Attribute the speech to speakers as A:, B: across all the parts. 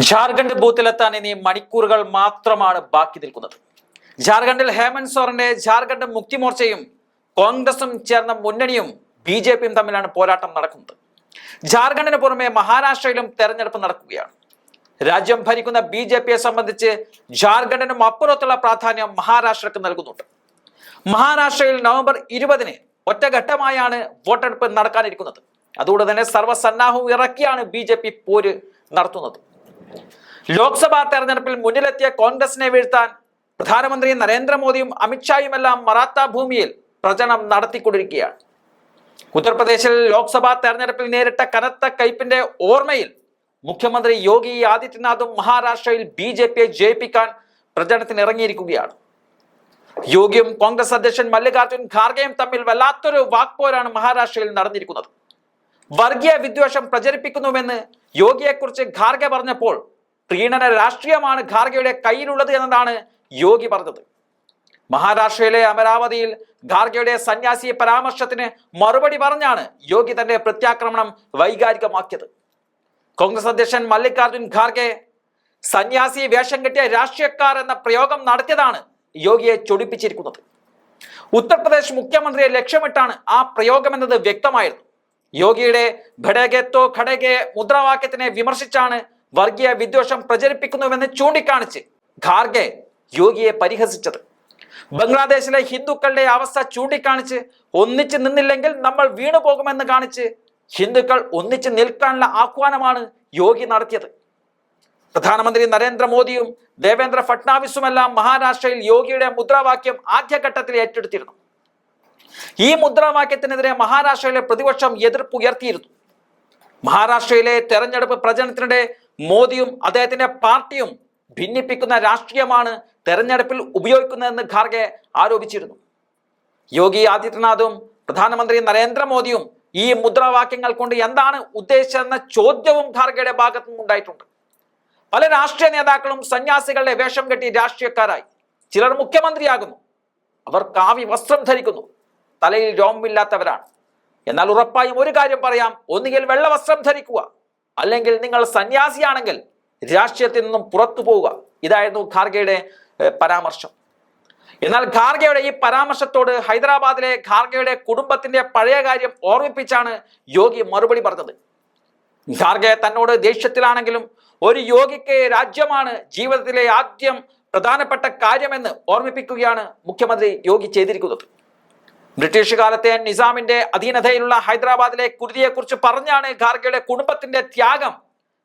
A: ജാർഖണ്ഡ് ബൂത്തിലെത്താൻ ഇനി മണിക്കൂറുകൾ മാത്രമാണ് ബാക്കി നിൽക്കുന്നത്. ജാർഖണ്ഡിൽ ഹേമന്ത് സോറിന്റെ ജാർഖണ്ഡ് മുക്തി മോർച്ചയും കോൺഗ്രസും ചേർന്ന മുന്നണിയും ബി ജെ പിയും തമ്മിലാണ് പോരാട്ടം നടക്കുന്നത്. ജാർഖണ്ഡിന് പുറമെ മഹാരാഷ്ട്രയിലും തെരഞ്ഞെടുപ്പ് നടക്കുകയാണ്. രാജ്യം ഭരിക്കുന്ന ബി ജെ പിയെ സംബന്ധിച്ച് ജാർഖണ്ഡിനും അപ്പുറത്തുള്ള പ്രാധാന്യം മഹാരാഷ്ട്രക്ക് നൽകുന്നുണ്ട്. മഹാരാഷ്ട്രയിൽ നവംബർ ഇരുപതിന് ഒറ്റഘട്ടമായാണ് വോട്ടെടുപ്പ് നടക്കാനിരിക്കുന്നത്. അതുകൊണ്ട് തന്നെ സർവസന്നാഹവും ഇറക്കിയാണ് ബി ജെ പി പോര് നടത്തുന്നത്. ലോക്സഭാ തെരഞ്ഞെടുപ്പിൽ മുന്നിലെത്തിയ കോൺഗ്രസിനെ വീഴ്ത്താൻ പ്രധാനമന്ത്രി നരേന്ദ്രമോദിയും അമിത്ഷായുമെല്ലാം മറാത്ത ഭൂമിയിൽ പ്രചരണം നടത്തിക്കൊണ്ടിരിക്കുകയാണ്. ഉത്തർപ്രദേശിൽ ലോക്സഭാ തെരഞ്ഞെടുപ്പിൽ നേരിട്ട കനത്ത കയ്പിന്റെ ഓർമ്മയിൽ മുഖ്യമന്ത്രി യോഗി ആദിത്യനാഥും മഹാരാഷ്ട്രയിൽ ബി ജെ പിയെ ജയിപ്പിക്കാൻ പ്രചരണത്തിന് ഇറങ്ങിയിരിക്കുകയാണ് യോഗിയും കോൺഗ്രസ് അധ്യക്ഷൻ മല്ലികാർജുൻ ഖാർഗെയും തമ്മിൽ വല്ലാത്തൊരു വാക്പോരാണ് മഹാരാഷ്ട്രയിൽ നടന്നിരിക്കുന്നത്. വർഗീയ വിദ്വേഷം പ്രചരിപ്പിക്കുന്നുവെന്ന് യോഗിയെക്കുറിച്ച് ഖാർഗെ പറഞ്ഞപ്പോൾ പ്രീണന രാഷ്ട്രീയമാണ് ഖാർഗെയുടെ കയ്യിലുള്ളത് എന്നതാണ് യോഗി പറഞ്ഞത്. മഹാരാഷ്ട്രയിലെ അമരാവതിയിൽ ഖാർഗെയുടെ സന്യാസി പരാമർശത്തിന് മറുപടി പറഞ്ഞാണ് യോഗി തന്റെ പ്രത്യാക്രമണം വൈകാരികമാക്കിയത്. കോൺഗ്രസ് അധ്യക്ഷൻ മല്ലികാർജുൻ ഖാർഗെ സന്യാസി വേഷം കെട്ടിയ രാഷ്ട്രീയക്കാർ എന്ന പ്രയോഗം നടത്തിയതാണ് യോഗിയെ ചൊടിപ്പിച്ചിരിക്കുന്നത്. ഉത്തർപ്രദേശ് മുഖ്യമന്ത്രിയെ ലക്ഷ്യമിട്ടാണ് ആ പ്രയോഗം എന്നത് വ്യക്തമായിരുന്നു. യോഗിയുടെ ഘടകത്തോ ഘടകെ മുദ്രാവാക്യത്തിനെ വിമർശിച്ചാണ് വർഗീയ വിദ്വേഷം പ്രചരിപ്പിക്കുന്നുവെന്ന് ചൂണ്ടിക്കാണിച്ച് ഖാർഗെ യോഗിയെ പരിഹസിച്ചത്. ബംഗ്ലാദേശിലെ ഹിന്ദുക്കളുടെ അവസ്ഥ ചൂണ്ടിക്കാണിച്ച് ഒന്നിച്ചു നിന്നില്ലെങ്കിൽ നമ്മൾ വീണു പോകുമെന്ന് കാണിച്ച് ഹിന്ദുക്കൾ ഒന്നിച്ചു നിൽക്കാനുള്ള ആഹ്വാനമാണ് യോഗി നടത്തിയത്. പ്രധാനമന്ത്രി നരേന്ദ്രമോദിയും ദേവേന്ദ്ര ഫട്നാവിസുമെല്ലാം മഹാരാഷ്ട്രയിൽ യോഗിയുടെ മുദ്രാവാക്യം ആദ്യഘട്ടത്തിൽ ഏറ്റെടുത്തിരുന്നു. ഈ മുദ്രാവാക്യത്തിനെതിരെ മഹാരാഷ്ട്രയിലെ പ്രതിപക്ഷം എതിർപ്പ് ഉയർത്തിയിരുന്നു. മഹാരാഷ്ട്രയിലെ തെരഞ്ഞെടുപ്പ് പ്രചരണത്തിനിടെ മോദിയും അദ്ദേഹത്തിന്റെ പാർട്ടിയും ഭിന്നിപ്പിക്കുന്ന രാഷ്ട്രീയമാണ് തെരഞ്ഞെടുപ്പിൽ ഉപയോഗിക്കുന്നതെന്ന് ഖാർഗെ ആരോപിച്ചിരുന്നു. യോഗി ആദിത്യനാഥും പ്രധാനമന്ത്രി നരേന്ദ്രമോദിയും ഈ മുദ്രാവാക്യങ്ങൾ കൊണ്ട് എന്താണ് ഉദ്ദേശിച്ചതെന്ന ചോദ്യവും ഖാർഗെയുടെ ഭാഗത്തു നിന്നുണ്ടായിട്ടുണ്ട്. പല രാഷ്ട്രീയ നേതാക്കളും സന്യാസികളുടെ വേഷം കെട്ടി രാഷ്ട്രീയക്കാരായി. ചിലർ മുഖ്യമന്ത്രിയാകുന്നു. അവർ കാവി വസ്ത്രം ധരിക്കുന്നു. തലയിൽ രോമില്ലാത്തവരാണ്. എന്നാൽ ഉറപ്പായും ഒരു കാര്യം പറയാം. ഒന്നുകിൽ വെള്ളവസ്ത്രം ധരിക്കുക. അല്ലെങ്കിൽ നിങ്ങൾ സന്യാസിയാണെങ്കിൽ രാഷ്ട്രീയത്തിൽ നിന്നും പുറത്തു പോവുക. ഇതായിരുന്നു ഖാർഗെയുടെ പരാമർശം. എന്നാൽ ഖാർഗെയുടെ ഈ പരാമർശത്തോട് ഹൈദരാബാദിലെ ഖാർഗെയുടെ കുടുംബത്തിന്റെ പഴയ കാര്യം ഓർമ്മിപ്പിച്ചാണ് യോഗി മറുപടി പറഞ്ഞത്. ഖാർഗെ തന്നോട് ദേഷ്യത്തിലാണെങ്കിലും ഒരു യോഗിക്ക് രാജ്യമാണ് ജീവിതത്തിലെ ആദ്യം പ്രധാനപ്പെട്ട കാര്യമെന്ന് ഓർമ്മിപ്പിക്കുകയാണ് മുഖ്യമന്ത്രി യോഗി ചെയ്തിരിക്കുന്നത്. ബ്രിട്ടീഷ് കാലത്തെ നിസാമിന്റെ അധീനതയിലുള്ള ഹൈദരാബാദിലെ കുരുതിയെക്കുറിച്ച് പറഞ്ഞാണ് ഖാർഗെയുടെ കുടുംബത്തിന്റെ ത്യാഗം.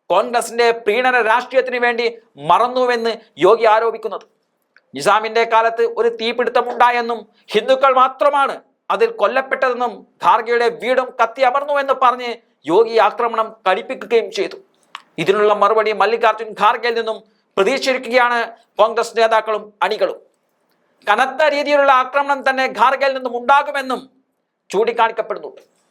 A: കോൺഗ്രസിന്റെ പ്രീണന രാഷ്ട്രീയത്തിന് വേണ്ടി മറന്നുവെന്ന് യോഗി ആരോപിക്കുന്നത്. നിസാമിന്റെ കാലത്ത് ഒരു തീപിടുത്തമുണ്ടായെന്നും ഹിന്ദുക്കൾ മാത്രമാണ് അതിൽ കൊല്ലപ്പെട്ടതെന്നും ഖാർഗെയുടെ വീടും കത്തി അമർന്നുവെന്ന് പറഞ്ഞ് യോഗി ആക്രമണം കടിപ്പിക്കുകയും ചെയ്തു. ഇതിനുള്ള മറുപടി മല്ലികാർജുൻ ഖാർഗെയിൽ നിന്നും പ്രതീക്ഷിച്ചിരിക്കുകയാണ് കോൺഗ്രസ് നേതാക്കളും അണികളും. കനത്ത രീതിയിലുള്ള ആക്രമണം തന്നെ ഖാർഗയിൽ നിന്നും ഉണ്ടാകുമെന്നും ചൂണ്ടിക്കാണിക്കപ്പെടുന്നുണ്ട്.